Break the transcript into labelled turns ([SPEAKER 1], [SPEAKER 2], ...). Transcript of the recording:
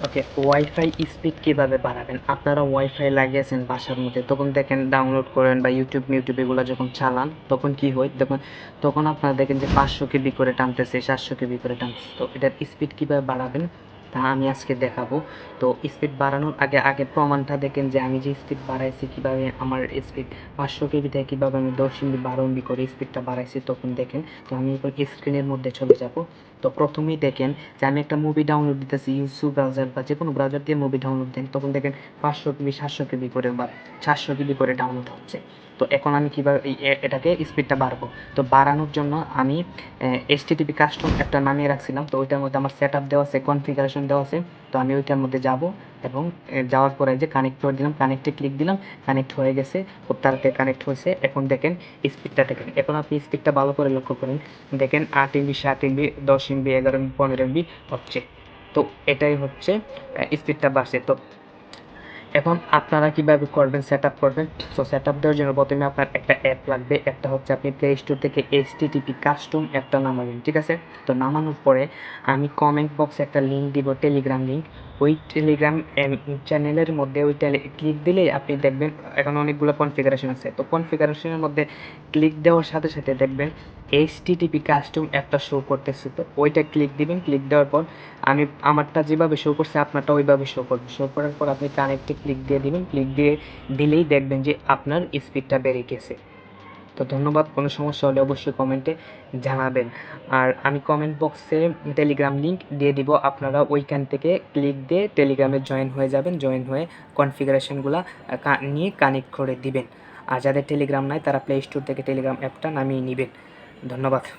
[SPEAKER 1] ওকে wifi speed কীভাবে বাড়াবেন? আপনারা ওয়াইফাই লাগিয়েছেন বাসার মধ্যে, তখন দেখেন ডাউনলোড করেন বা ইউটিউব ইউটিউব এগুলো যখন চালান, তখন কি হয়? তখন তখন আপনারা দেখেন যে পাঁচশো কেবি করে টানতেছে, সাতশো কেবি করে টানতেছে। তো এটার স্পিড কীভাবে বাড়াবেন? তা আমি আজকে দেখাবো। তো স্পিড বাড়ানোর আগে আগে প্রমাণটা দেখেন যে আমি যে স্পিড বাড়াইছি, কীভাবে আমার স্পিড পাঁচশো কেবি থেকে কীভাবে আমি দশ এমবি বারো এমবি করে স্পিডটা বাড়াইছি তখন দেখেন। তো আমি এবার স্ক্রিনের মধ্যে চলে যাব। তো প্রথমেই দেখেন যে আমি একটা মুভি ডাউনলোড দিতেছি ইউসু ব্রাউজার বা যে কোনো ব্রাউজার দিয়ে মুভি ডাউনলোড দেন, তখন দেখেন পাঁচশো কেবি, সাতশো কেবি করে বা চারশো কেবি করে ডাউনলোড হচ্ছে। তো এখন আমি কীভাবে এটাকে স্পিডটা বাড়াবো? তো বাড়ানোর জন্য আমি টিভি কাস্টম একটা নামিয়ে রাখছিলাম। তো ওইটার মধ্যে আমার সেট আপ দেওয়া আছে কনফিগারেশন দেওয়া আছে। তো আমি ওইটার মধ্যে যাব এবং যাওয়ার পরে যে কানেক্ট করে দিলাম কানেক্টে ক্লিক দিলাম কানেক্ট হয়ে গেছে। খুব তাড়াতাড়ি কানেক্ট হয়েছে। এখন দেখেন স্পিডটা দেখেন। এখন আপনি স্পিডটা ভালো করে লক্ষ্য করেন। দেখেন আট এমবি সাত এমবি দশ এমবি এগারো এমবি পনেরো এমবি হচ্ছে। তো এটাই হচ্ছে স্পিডটা বাড়ছে। তো এখন আপনারা কীভাবে করবেন? সেট আপ করবেন? সো সেট আপ দেওয়ার জন্য প্রথমে আপনার একটা অ্যাপ লাগবে। একটা হচ্ছে আপনি প্লে স্টোর থেকে এইচ টিটিপি কাস্টম অ্যাপটা নামাবেন, ঠিক আছে? তো নামানোর পরে আমি কমেন্ট বক্সে একটা লিঙ্ক দিব টেলিগ্রাম লিঙ্ক ওই টেলিগ্রাম চ্যানেলের মধ্যে ওই ক্লিক দিলেই আপনি দেখবেন এখন অনেকগুলো কনফিগারেশন আছে। তো কনফিগারেশনের মধ্যে ক্লিক দেওয়ার সাথে সাথে দেখবেন এইচ টিটিপি কাস্টম অ্যাপটা শো করতেছে। তো ওইটা ক্লিক দিবেন ক্লিক দেওয়ার পর আমি, আমারটা যেভাবে শো করছে, আপনারটা ওইভাবে শো করবে। শো করার পর আপনি কানেক্টে ক্লিক দিয়ে দিবেন ক্লিক দিয়ে দিলেই দেখবেন যে আপনার স্পিডটা বেড়ে গেছে। তো ধন্যবাদ, কোনো সমস্যা হলে অবশ্যই কমেন্টে জানাবেন। আর আমি কমেন্ট বক্সে টেলিগ্রাম লিংক দিয়ে দিব, আপনারা ওইখান থেকে ক্লিক দিয়ে টেলিগ্রামে জয়েন হয়ে যাবেন জয়েন হয়ে কনফিগারেশনগুলো নিয়ে কানেক্ট করে দিবেন। আর যাদের টেলিগ্রাম নাই, তারা প্লে স্টোর থেকে টেলিগ্রাম অ্যাপটা নামিয়ে নেবেন। ধন্যবাদ।